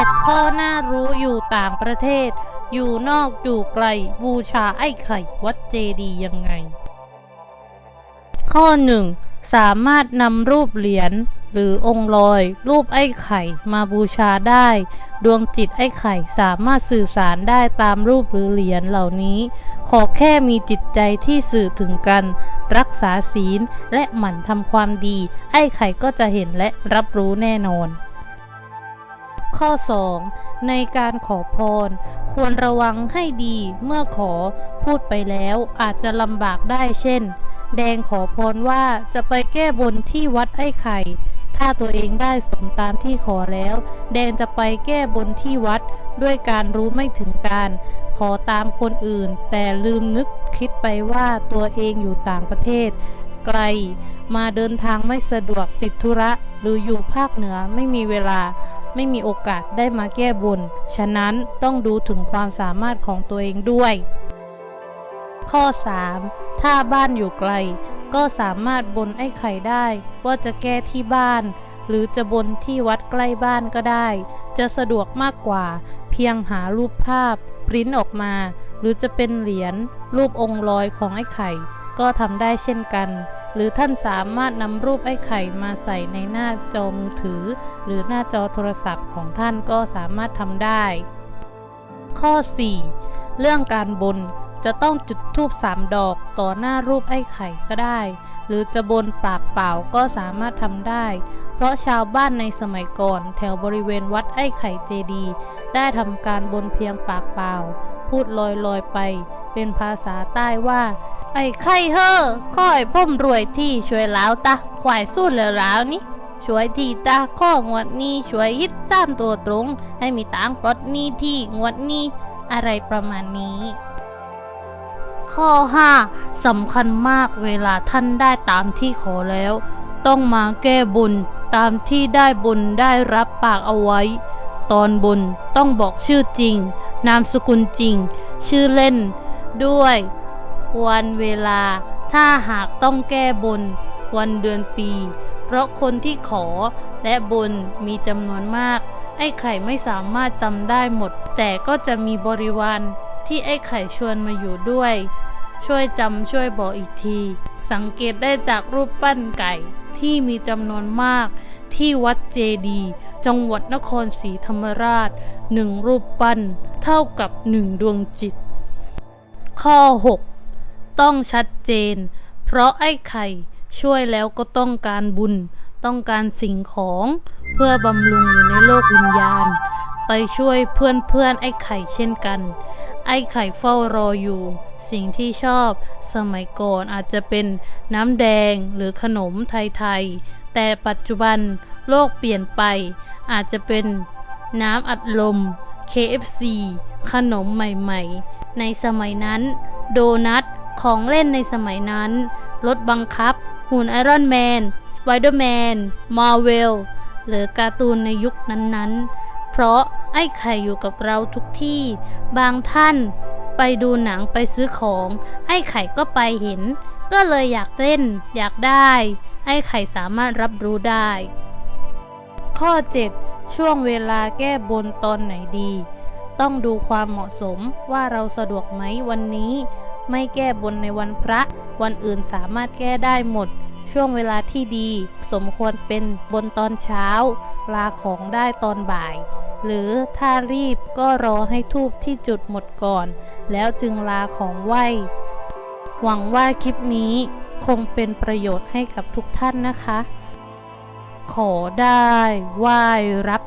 7ข้อน่ารู้อยู่ต่างประเทศ อยู่นอกอยู่ไกล บูชาไอ้ไข่ วัดเจดีย์ยังไง ข้อ 1 สามารถนำรูปเหรียญหรือองค์ลอย รูปไอ้ไข่มาบูชาได้ ดวงจิตไอ้ไข่สามารถสื่อสารได้ตามรูปหรือเหรียญเหล่านี้ ขอแค่มีจิตใจที่สื่อถึงกัน รักษาศีลและหมั่นทำความดี ไอ้ไข่ก็จะเห็นและรับรู้แน่นอน ข้อ 2 ในการขอพร ควรระวังให้ดีเมื่อขอพูดไปแล้วอาจจะลำบากได้เช่น แดงขอพรว่าจะไปแก้บนที่วัดไอ้ไข่ ถ้าตัวเองได้สมตามที่ขอแล้ว แดงจะไปแก้บนที่วัด ด้วยการรู้ไม่ถึงการ ขอตามคนอื่น แต่ลืมนึกคิดไปว่าตัวเองอยู่ต่างประเทศ ไกลมาเดินทางไม่สะดวกติดธุระ หรืออยู่ภาคเหนือไม่มีเวลา ไม่มีโอกาสได้มาแก้บน ฉะนั้นต้องดูถึงความสามารถของตัวเองด้วย ข้อ 3 ถ้าบ้านอยู่ไกล ก็สามารถบนไอ้ไข่ได้ ว่าจะแก้ที่บ้าน หรือจะบนที่วัดใกล้บ้านก็ได้ จะสะดวกมากกว่า เพียงหารูปภาพปริ้นออกมา หรือจะเป็นเหรียญรูปองค์ลอยของไอ้ไข่ ก็ทำได้เช่นกัน หรือท่านสามารถนำรูปไอ้ไข่มาใส่ในหน้าจอมือถือ หรือหน้าจอโทรศัพท์ของท่านก็สามารถทำได้ ข้อ 4 เรื่องการบนจะต้องจุดธูปสามดอกต่อหน้ารูปไอ้ไข่ก็ได้ หรือจะบนปากเปล่าก็สามารถทำได้ เพราะชาวบ้านในสมัยก่อนแถวบริเวณวัดไอ้ไข่เจดีย์ได้ทำการบนเพียงปากเปล่า พูดลอยๆไป เป็นภาษาใต้ว่า ไอ้ไข่เฮ้อค่อยพ่มรวยที่ช่วยแล้วตาควายสู้เหลือแล้วนี่ช่วยทีตาข้องวดนี้ช่วยฮิตสามตัวตรง ให้มีตังปลดนี้ที่งวดนี้ อะไรประมาณนี้ ข้อ 5สำคัญมากเวลาท่านได้ตามที่ขอแล้ว ต้องมาแก้บุญตามที่ได้บุญได้รับปากเอาไว้ ตอนบุญต้องบอกชื่อจริง นามสกุลจริง ชื่อเล่น ด้วย วันเวลาถ้าหากต้องแก้บน วันเดือนปี เพราะคนที่ขอและบนมีจำนวนมาก ไอ้ไข่ไม่สามารถจำได้หมด แต่ก็จะมีบริวารที่ไอ้ไข่ชวนมาอยู่ด้วย ช่วยจำช่วยบอกอีกที สังเกตได้จากรูปปั้นไก่ที่มีจำนวนมาก ที่วัดเจดี จังหวัดนครศรีธรรมราชหนึ่งรูปปั้น เท่ากับหนึ่งดวงจิต ข้อ 6 ต้องชัดเจน เพราะไอ้ไข่ช่วยแล้วก็ต้องการบุญ ต้องการสิ่งของ เพื่อบำรุงอยู่ในโลกวิญญาณ ไปช่วยเพื่อนเพื่อนไอ้ไข่เช่นกัน ไอ้ไข่เฝ้ารออยู่ สิ่งที่ชอบ สมัยก่อนอาจจะเป็นน้ำแดงหรือขนมไทยๆ แต่ปัจจุบันโลกเปลี่ยนไป อาจจะเป็นน้ำอัดลม KFC ขนมใหม่ ๆ ในสมัยนั้น โดนัทของเล่นในสมัยนั้น รถบังคับ หุ่นไอรอนแมน สไปเดอร์แมน มาเวล หรือการ์ตูนในยุคนั้นๆ เพราะไอ้ไข่อยู่กับเราทุกที่ บางท่านไปดูหนังไปซื้อของ ไอ้ไข่ก็ไปเห็น ก็เลยอยากเล่น อยากได้ ไอ้ไข่สามารถรับรู้ได้ ข้อ 7 ช่วงเวลาแก้บนตอนไหนดี ต้องดูความเหมาะสมว่าเราสะดวกไหมวันนี้ ไม่แก้บนในวันพระ วันอื่นสามารถแก้ได้หมด ช่วงเวลาที่ดี สมควรเป็นบนตอนเช้า ลาของได้ตอนบ่าย หรือถ้ารีบก็รอให้ทูบที่จุดหมดก่อน แล้วจึงลาของไหวหวังว่าคลิปนี้คงเป็นประโยชน์ให้กับทุกท่านนะคะ ขอได้ไหว้รับ